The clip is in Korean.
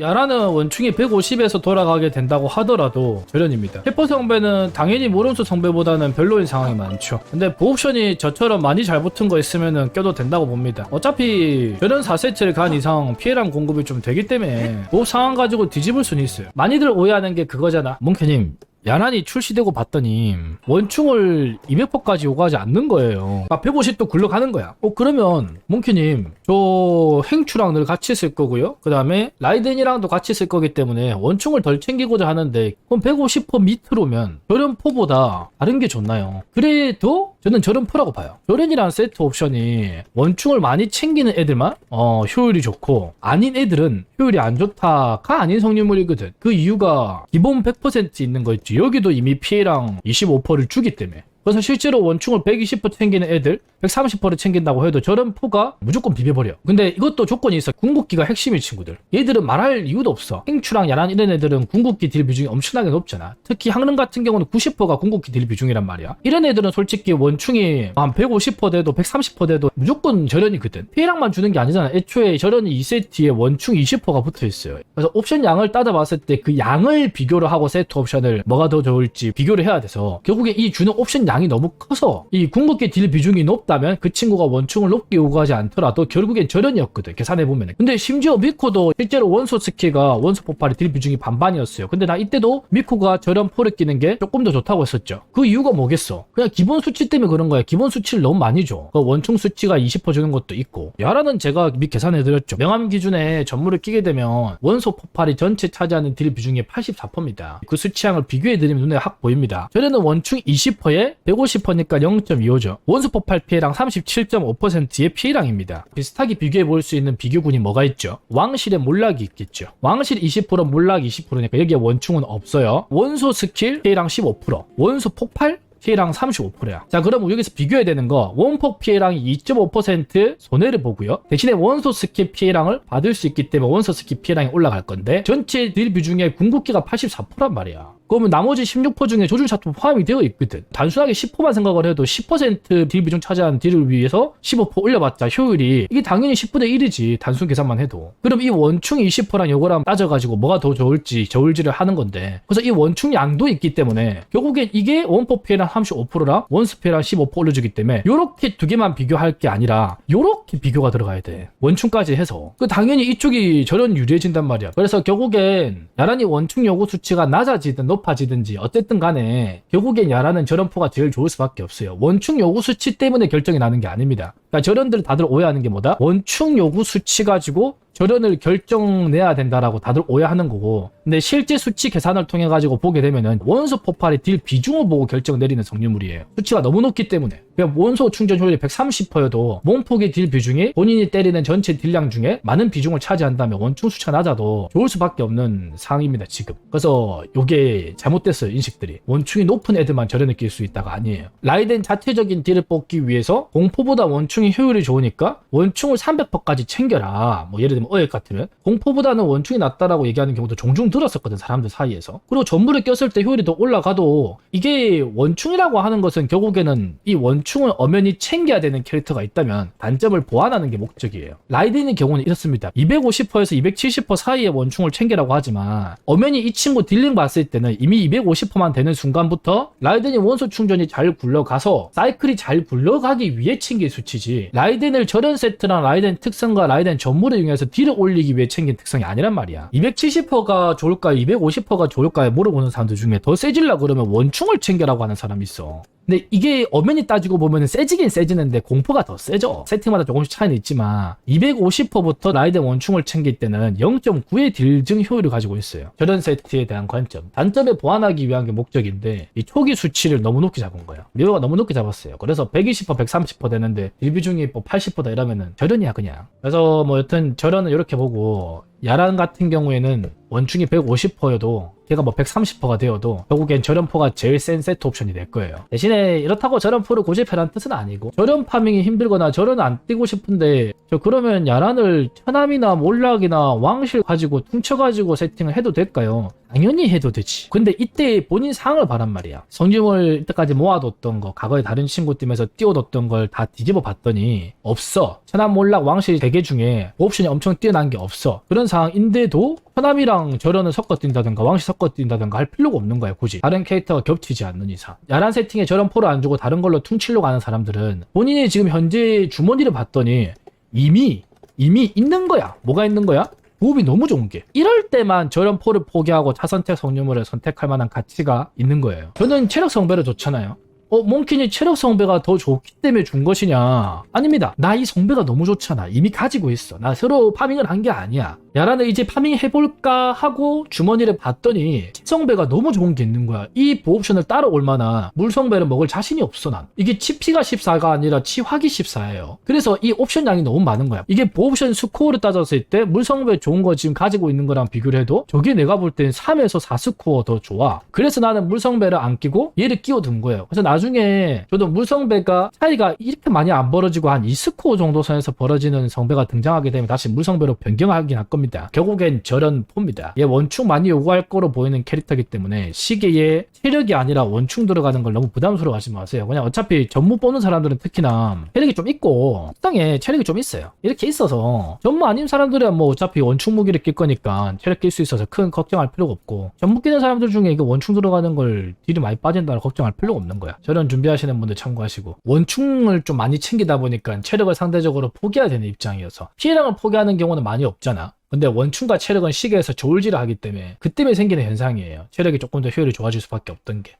야라는 원충이 150에서 돌아가게 된다고 하더라도 절연입니다. 해퍼 성배는 당연히 모름수 성배보다는 별로인 상황이 많죠. 근데 보옵션이 저처럼 많이 잘 붙은 거 있으면 껴도 된다고 봅니다. 어차피 절연 4세트를 간 이상 피해량 공급이 좀 되기 때문에 보옵 상황 가지고 뒤집을 수는 있어요. 많이들 오해하는 게 그거잖아. 몽켜님 야란이 출시되고 봤더니 원충을 200%까지 요구하지 않는 거예요. 막 150도 굴러가는 거야. 어 그러면 몽키님 저 행추랑 늘 같이 쓸 거고요. 그 다음에 라이덴이랑도 같이 쓸 거기 때문에 원충을 덜 챙기고자 하는데 그럼 150% 밑으로면 저렴포보다 다른 게 좋나요? 그래도 저는 저렴포라고 봐요. 저렴이라는 세트 옵션이 원충을 많이 챙기는 애들만 어, 효율이 좋고 아닌 애들은 효율이 안 좋다가 아닌 성유물이거든. 그 이유가 기본 100% 있는 거 있지. 여기도 이미 피해랑 25%를 주기 때문에. 그래서 실제로 원충을 120% 챙기는 애들 130%를 챙긴다고 해도 저런 포가 무조건 비벼버려. 근데 이것도 조건이 있어. 궁극기가 핵심인 친구들. 얘들은 말할 이유도 없어. 행추랑 야란 이런 애들은 궁극기 딜 비중이 엄청나게 높잖아. 특히 항릉 같은 경우는 90%가 궁극기 딜 비중이란 말이야. 이런 애들은 솔직히 원충이 한 150% 돼도 130% 돼도 무조건 저련이거든. 피해량만 주는 게 아니잖아. 애초에 저련이 2세트에 원충 20%가 붙어 있어요. 그래서 옵션 양을 따져 봤을 때 그 양을 비교를 하고 세트 옵션을 뭐가 더 좋을지 비교를 해야 돼서 결국에 이 주는 옵션 양이 너무 커서 이 궁극기 딜 비중이 높다면 그 친구가 원충을 높게 요구하지 않더라도 결국엔 저련이었거든 계산해 보면 근데 심지어 미코도 실제로 원소 스킬과 원소 폭발의 딜 비중이 반반이었어요. 근데 나 이때도 미코가 저련 포를 끼는 게 조금 더 좋다고 했었죠. 그 이유가 뭐겠어? 그냥 기본 수치 때문에 그런 거야. 기본 수치를 너무 많이 줘 그 원충 수치가 20% 주는 것도 있고. 야라는 제가 미 계산해 드렸죠. 명암 기준에 전무를 끼게 되면 원소 폭발이 전체 차지하는 딜 비중이 84%입니다. 그 수치양을 비교해 드리면 눈에 확 보입니다. 저련은 원충 20%에 150%니까 0.25죠. 원소 폭발 피해량 37.5%의 피해량입니다. 비슷하게 비교해 볼 수 있는 비교군이 뭐가 있죠? 왕실의 몰락이 있겠죠. 왕실 20% 몰락 20%니까 여기에 원충은 없어요. 원소 스킬 피해량 15%, 원소 폭발 피해량 35%야. 자, 그럼 여기서 비교해야 되는 거 원폭 피해량이 2.5% 손해를 보고요. 대신에 원소 스킬 피해량을 받을 수 있기 때문에 원소 스킬 피해량이 올라갈 건데 전체 딜 비중의 궁극기가 84%란 말이야. 그러면 나머지 16% 중에 조준샷도 포함이 되어 있거든. 단순하게 10%만 생각을 해도 10%딜 비중 차지한 딜을 위해서 15% 올려봤자 효율이 이게 당연히 10분의 1이지. 단순 계산만 해도. 그럼 이 원충 20%랑 요거랑 따져가지고 뭐가 더 좋을지 저울질을 하는 건데 그래서 이 원충 양도 있기 때문에 결국엔 이게 원포 피해량 35%랑 원스 피해량 15% 올려주기 때문에 요렇게 두 개만 비교할 게 아니라 요렇게 비교가 들어가야 돼. 원충까지 해서. 그 당연히 이쪽이 저런 유리해진단 말이야. 그래서 결국엔 야란이 원충 요구 수치가 낮아지든 높 아지든지 어쨌든 간에 결국엔 야라는 저런포가 제일 좋을 수밖에 없어요. 원충 요구 수치 때문에 결정이 나는 게 아닙니다. 그러니까 저런들 다들 오해하는 게 뭐다? 원충 요구 수치 가지고 저련을 결정내야 된다라고 다들 오해하는 거고. 근데 실제 수치 계산을 통해 가지고 보게 되면은 원소 폭발의 딜 비중을 보고 결정 내리는 성유물이에요. 수치가 너무 높기 때문에. 그냥 원소 충전 효율이 130%여도 몸폭의 딜 비중이 본인이 때리는 전체 딜량 중에 많은 비중을 차지한다면 원충 수치가 낮아도 좋을 수밖에 없는 상황입니다 지금. 그래서 요게 잘못됐어요 인식들이. 원충이 높은 애들만 저련을 낄수 있다가 아니에요. 라이덴 자체적인 딜을 뽑기 위해서 공포보다 원충이 효율이 좋으니까 원충을 300%까지 챙겨라. 뭐 예를 들면 어획 같으면 공포보다는 원충이 낫다라고 얘기하는 경우도 종종 들었었거든 사람들 사이에서. 그리고 전물을 꼈을 때 효율이 더 올라가도 이게 원충이라고 하는 것은 결국에는 이 원충을 엄연히 챙겨야 되는 캐릭터가 있다면 단점을 보완하는 게 목적이에요. 라이덴의 경우는 이렇습니다. 250%에서 270% 사이의 원충을 챙기라고 하지만 엄연히 이 친구 딜링 봤을 때는 이미 250%만 되는 순간부터 라이덴이 원소 충전이 잘 굴러가서 사이클이 잘 굴러가기 위해 챙길 수치지. 라이덴을 저런 세트랑 라이덴 특성과 라이덴 전물을 이용해서 딜을 올리기 위해 챙긴 특성이 아니란 말이야. 270%가 좋을까요? 250%가 좋을까요? 물어보는 사람들 중에 더 세질라 그러면 원충을 챙겨라고 하는 사람이 있어 근데 이게 엄연히 따지고 보면 세지긴 세지는데 공포가 더 세죠. 세팅마다 조금씩 차이는 있지만 250%부터 라이덴 원충을 챙길 때는 0.9의 딜증 효율을 가지고 있어요. 저런 세트에 대한 관점. 단점에 보완하기 위한 게 목적인데 이 초기 수치를 너무 높게 잡은 거예요. 미호가 너무 높게 잡았어요. 그래서 120%, 130% 되는데 딜 비중이 뭐 80%다 이러면은 저런이야 그냥. 그래서 뭐 여튼 저런은 이렇게 보고 야란 같은 경우에는 원충이 150%여도 걔가 뭐 130%가 되어도 결국엔 저렴포가 제일 센 세트 옵션이 될 거예요. 대신에 이렇다고 저렴포를 고집해라는 뜻은 아니고 저렴 파밍이 힘들거나 저런 안 뛰고 싶은데 저 그러면 야란을 천암이나 몰락이나 왕실 가지고 퉁쳐가지고 세팅을 해도 될까요? 당연히 해도 되지. 근데 이때 본인 상을 바란 말이야. 성유물 이때까지 모아뒀던 거, 과거에 다른 친구 팀에서 띄워뒀던 걸 다 뒤집어 봤더니 없어. 천암 몰락 왕실 대개 중에 옵션이 엄청 뛰어난 게 없어. 그런 상황인데도 현암이랑 저런을 섞어 뛴다든가 왕시 섞어 뛴다든가 할 필요가 없는 거야 굳이 다른 캐릭터가 겹치지 않는 이상 야란 세팅에 저런 포를 안 주고 다른 걸로 퉁치려고 하는 사람들은 본인이 지금 현재 주머니를 봤더니 이미 이미 있는 거야 뭐가 있는 거야? 보급이 너무 좋은 게 이럴 때만 저런 포를 포기하고 차선택 성유물을 선택할 만한 가치가 있는 거예요 저는 체력 성배를 좋잖아요 어, 몽킨이 체력 성배가 더 좋기 때문에 준 것이냐? 아닙니다. 나 이 성배가 너무 좋잖아. 이미 가지고 있어. 나 새로 파밍을 한 게 아니야. 야라는 이제 파밍 해볼까 하고 주머니를 봤더니 성배가 너무 좋은 게 있는 거야. 이 보옵션을 따라올 만한 물성배를 먹을 자신이 없어 난. 이게 치피가 14가 아니라 치화기 14예요. 그래서 이 옵션 양이 너무 많은 거야. 이게 보옵션 스코어를 따졌을 때 물성배 좋은 거 지금 가지고 있는 거랑 비교를 해도 저게 내가 볼 땐 3에서 4 스코어 더 좋아. 그래서 나는 물성배를 안 끼고 얘를 끼워둔 거예요. 그래서 나중에 저도 물성배가 차이가 이렇게 많이 안 벌어지고 한 2스코어 정도 선에서 벌어지는 성배가 등장하게 되면 다시 물성배로 변경하긴 할 겁니다. 결국엔 저런 포입니다. 얘 원충 많이 요구할 거로 보이는 캐릭터이기 때문에 시계에 체력이 아니라 원충 들어가는 걸 너무 부담스러워 하지 마세요. 그냥 어차피 전무 뽑는 사람들은 특히나 체력이 좀 있고 적당에 체력이 좀 있어요. 이렇게 있어서 전무 아닌 사람들은 뭐 어차피 원충 무기를 낄 거니까 체력 낄 수 있어서 큰 걱정할 필요가 없고 전무 끼는 사람들 중에 이게 원충 들어가는 걸 딜이 많이 빠진다는 걱정할 필요가 없는 거야. 저런 준비하시는 분들 참고하시고 원충을 좀 많이 챙기다 보니까 체력을 상대적으로 포기해야 되는 입장이어서 피해량을 포기하는 경우는 많이 없잖아. 근데 원충과 체력은 시계에서 저울질을 하기 때문에 그 때문에 생기는 현상이에요. 체력이 조금 더 효율이 좋아질 수밖에 없던 게.